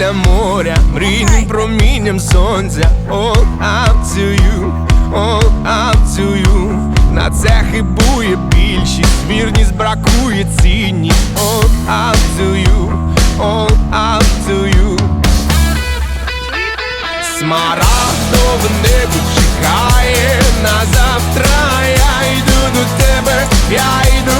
біля моря, мрійним промінням сонця, all up to you, all up to you. На це хибує більшість, вірність бракує цінність, all up to you, all up to you. Смарагдове небо чекає. На завтра. Я йду до тебе, я йду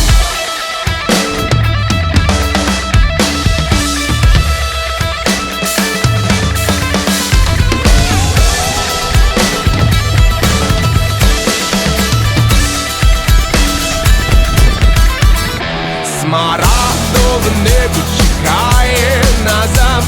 Смарагдов в небі чекає на землю